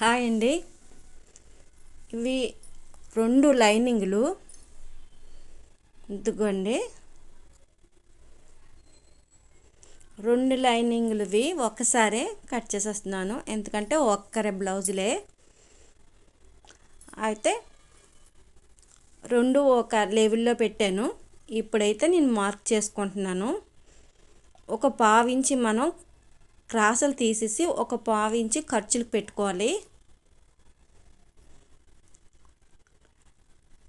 Hi అండి. ఇవి రెండు లైనింగ్లు. ఇదిగోండి. రెండు లైనింగ్లువి ఒక్కసారే కట్ చేసేస్తున్నాను. ఎందుకంటే ఒక్కరే బ్లౌజులే. అయితే రెండు ఒక లెవెల్లో పెట్టాను. ఇప్పుడైతే నేను మార్క్ చేసుకుంటున్నాను. ఒక పావించి మనం క్రాసులు తీసేసి ఒక పావించి ఖర్చులు పెట్టుకోవాలి.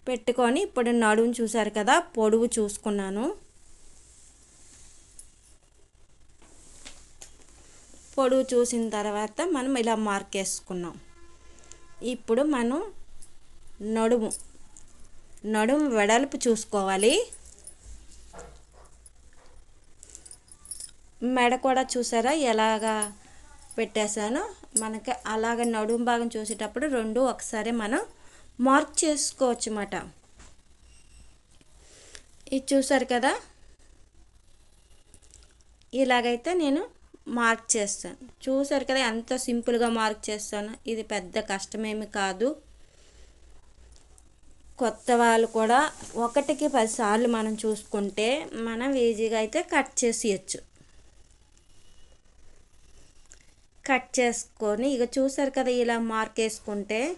పెట్టుకొని ఇప్పుడు నడుము చూసారు కదా పొడవు చూసుకున్నాను. పొడవు చూసిన తర్వాత మనం ఇలా మార్క్ వేసుకున్నాం ఇప్పుడు మనం నడుము నడుము వెడల్పు చూసుకోవాలి. మెడ కూడా చూసారా? ఎలాగా పెట్టేశానో? మనకి అలాగ నడుము భాగం చూసేటప్పుడు రెండు ఒకసారి మనం మార్క్ చేసుకోవచ్చు అన్నమాట ఇది చూసారు కదా? ఇలాగైతే నేను మార్క్ చేస్తాను. చూసారు కదా ఎంత సింపుల్గా మార్క్ చేస్తాను? ఇది పెద్ద కష్టమేమి కాదు. కొత్త వాళ్ళు కూడా ఒకటికి పదిసార్లు మనం చూసుకుంటే మనం ఈజీగా అయితే కట్ చేసేయచ్చు. కట్ చేసుకొని ఇక చూసారు కదా ఇలా మార్క్ వేసుకుంటే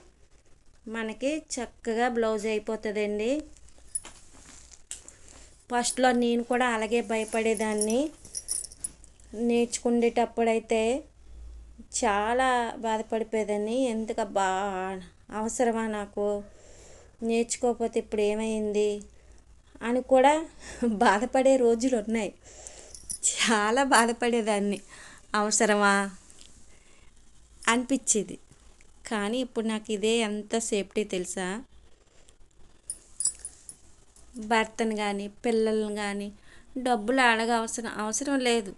మనకి చక్కగా బ్లౌజ్ అయిపోతుందండి. ఫస్ట్లో నేను కూడా అలాగే భయపడేదాన్ని. నేర్చుకునేటప్పుడైతే చాలా బాధపడిపోయేదాన్ని. ఎందుకు బా అవసరమా నాకు? నేర్చుకోకపోతే ఇప్పుడు ఏమైంది? అని కూడా బాధపడే రోజులు ఉన్నాయి. చాలా బాధపడేదాన్ని. అవసరమా? అనిపించేది కానీ ఇప్పుడు నాకు ఇదే ఎంత సేఫ్టీ తెలుసా? భర్తను కానీ పిల్లల్ని కానీ డబ్బులు అడగ అవసరం అవసరం లేదు.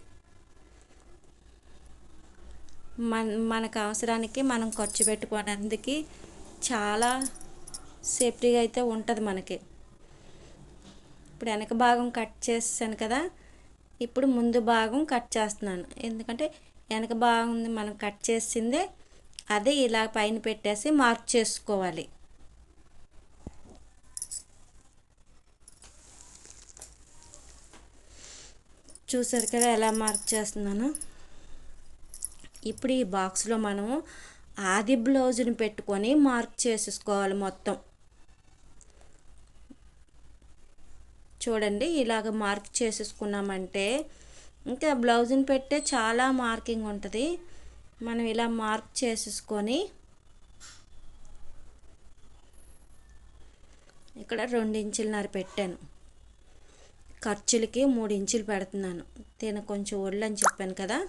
మన మనకు అవసరానికి మనం ఖర్చు పెట్టుకోవడానికి చాలా సేఫ్టీగా అయితే ఉంటుంది మనకి. ఇప్పుడు వెనక భాగం కట్ చేసాను కదా ఇప్పుడు ముందు భాగం కట్ చేస్తున్నాను. ఎందుకంటే వెనక బాగుంది మనం కట్ చేసిందే అదే ఇలా పైన పెట్టేసి మార్క్ చేసుకోవాలి. చూసారు కదా ఎలా మార్క్ చేస్తున్నాను? ఇప్పుడు ఈ బాక్స్లో మనము ఆది బ్లౌజ్ని పెట్టుకొని మార్క్ చేసేసుకోవాలి మొత్తం. చూడండి ఇలాగ మార్క్ చేసేసుకున్నామంటే ఇంకా బ్లౌజ్ని పెట్టే చాలా మార్కింగ్ ఉంటుంది. మనం ఇలా మార్క్ చేసేసుకొని ఇక్కడ రెండు ఇంచులన్నర పెట్టాను. ఖర్చులకి మూడు ఇంచులు పెడుతున్నాను. తిన కొంచెం ఒళ్ళు అని చెప్పాను కదా.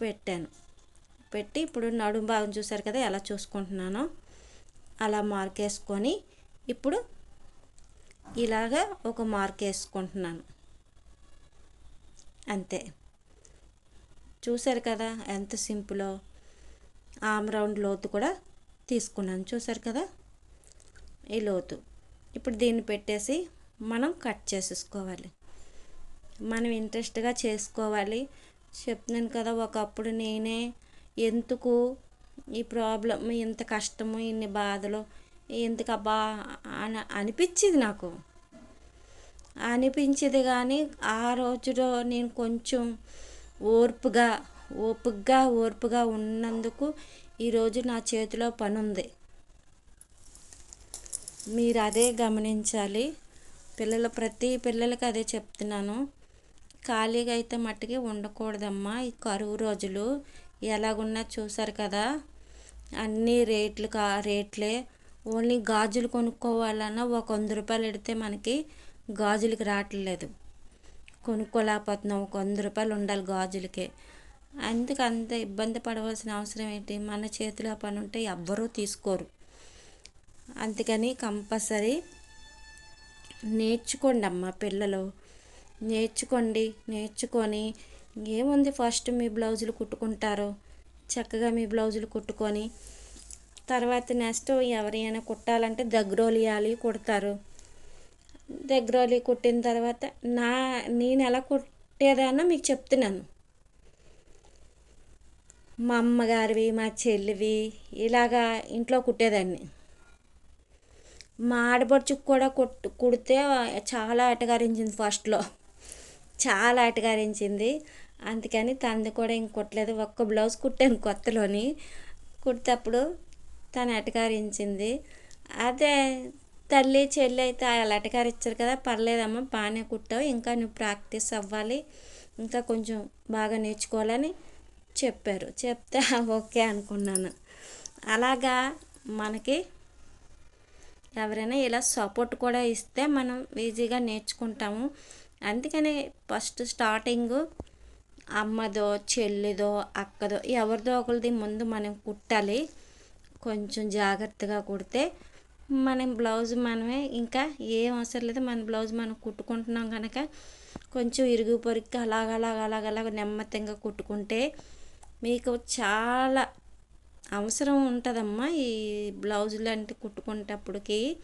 పెట్టాను. పెట్టి ఇప్పుడు నడుము భాగం చూసారు కదా ఎలా చూసుకుంటున్నానో అలా మార్క్ వేసుకొని ఇప్పుడు ఇలాగా ఒక మార్క్ వేసుకుంటున్నాను. అంతే. చూశారు కదా ఎంత సింపులో ఆమ్ రౌండ్ లోతు కూడా తీసుకున్నాను. చూశారు కదా ఈ లోతు. ఇప్పుడు దీన్ని పెట్టేసి మనం కట్ చేసేసుకోవాలి. మనం ఇంట్రెస్ట్గా చేసుకోవాలి. చెప్తున్నాను కదా ఒకప్పుడు నేనే ఎందుకు ఈ ప్రాబ్లం ఇంత కష్టము ఇన్ని బాధలు ఎందుకు అబ్బా అని అనిపించేది నాకు. అనిపించేది కానీ ఆ రోజులో నేను కొంచెం ఓర్పుగా ఓపికగా ఓర్పుగా ఉన్నందుకు ఈరోజు నా చేతిలో పని ఉంది మీరు అదే గమనించాలి. పిల్లలు ప్రతి పిల్లలకి అదే చెప్తున్నాను. ఖాళీగా అయితే మట్టికి ఉండకూడదమ్మా. ఈ కరువు రోజులు ఎలాగున్నా చూసారు కదా. అన్నీ రేట్లు కా రేట్లే. ఓన్లీ గాజులు కొనుక్కోవాలన్నా ఒక వంద రూపాయలు పెడితే మనకి గాజులకి రావట్లేదు. కొనుక్కోలేకపోతున్నాం. ఒక వంద రూపాయలు ఉండాలి గాజులకే. అందుకు అంత ఇబ్బంది పడవలసిన అవసరం ఏంటి? మన చేతిలో పని ఉంటే ఎవ్వరూ తీసుకోరు. అందుకని కంపల్సరీ నేర్చుకోండి అమ్మ పిల్లలు. నేర్చుకోండి. నేర్చుకొని ఏముంది ఫస్ట్ మీ బ్లౌజులు కుట్టుకుంటారు? చక్కగా మీ బ్లౌజులు కుట్టుకొని తర్వాత నెక్స్ట్ ఎవరైనా కుట్టాలంటే దగ్గరోలు ఇవ్వాలి కుడతారు. దగ్గరోలి కుట్టిన తర్వాత నా నేను ఎలా కుట్టేదానో మీకు చెప్తున్నాను. మా అమ్మగారివి మా చెల్లివి ఇలాగా ఇంట్లో కుట్టేదాన్ని. మా ఆడపడుచుకు కూడా కుట్టు కుడితే చాలా అటగారించింది ఫస్ట్లో. చాలా అటగారించింది అందుకని తనది కూడా ఇంక కుట్టలేదు. ఒక్క బ్లౌజ్ కుట్టాను కొత్తలోని. కుట్టేటప్పుడు తను అటగారించింది అదే తల్లి చెల్లి అయితే లటకారు ఇచ్చారు కదా పర్లేదమ్మా బాగానే కుట్టావు ఇంకా నువ్వు ప్రాక్టీస్ అవ్వాలి ఇంకా కొంచెం బాగా నేర్చుకోవాలని చెప్పారు. చెప్తే ఓకే అనుకున్నాను. అలాగా మనకి ఎవరైనా ఇలా సపోర్ట్ కూడా ఇస్తే మనం ఈజీగా నేర్చుకుంటాము. అందుకని ఫస్ట్ స్టార్టింగ్ అమ్మదో చెల్లిదో అక్కదో ఎవరిదో ఒకరిది ముందు మనం కుట్టాలి. కొంచెం జాగ్రత్తగా కుడితే మనం బ్లౌజ్ మనమే. ఇంకా ఏం అవసరం లేదు. మన బ్లౌజ్ మనం కుట్టుకుంటున్నాం కనుక కొంచెం ఇరుగు పొరుగు అలాగ అలాగ అలాగ అలాగ నెమ్మదిగా కుట్టుకుంటే మీకు చాలా అవసరం ఉంటుందమ్మా. ఈ బ్లౌజ్ లాంటి కుట్టుకునేటప్పటికి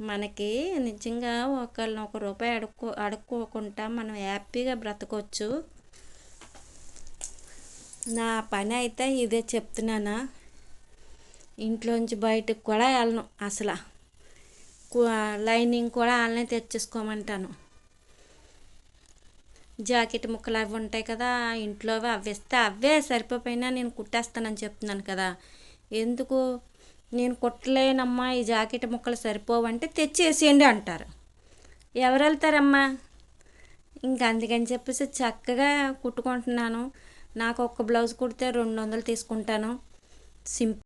మనకి నిజంగా ఒకళ్ళని ఒక రూపాయి అడుక్కో అడుక్కోకుండా మనం హ్యాపీగా బ్రతకొచ్చు. నా పని అయితే ఇదే చెప్తున్నానా? ఇంట్లోంచి బయటకు కూడా వెళ్ళను అసలు. లైనింగ్ కూడా వాళ్ళనే తెచ్చేసుకోమంటాను. జాకెట్ ముక్కలు అవి ఉంటాయి కదా ఇంట్లో అవి ఇస్తే అవే సరిపోయినా నేను కుట్టేస్తానని చెప్తున్నాను కదా. ఎందుకు? నేను కుట్టలేనమ్మా ఈ జాకెట్ ముక్కలు సరిపోవంటే తెచ్చేసేయండి అంటారు. ఎవరు వెళ్తారమ్మా? ఇంకా అందుకని చెప్పేసి చక్కగా కుట్టుకుంటున్నాను. నాకు ఒక్క బ్లౌజ్ కుడితే రెండు వందలు తీసుకుంటాను. సింపుల్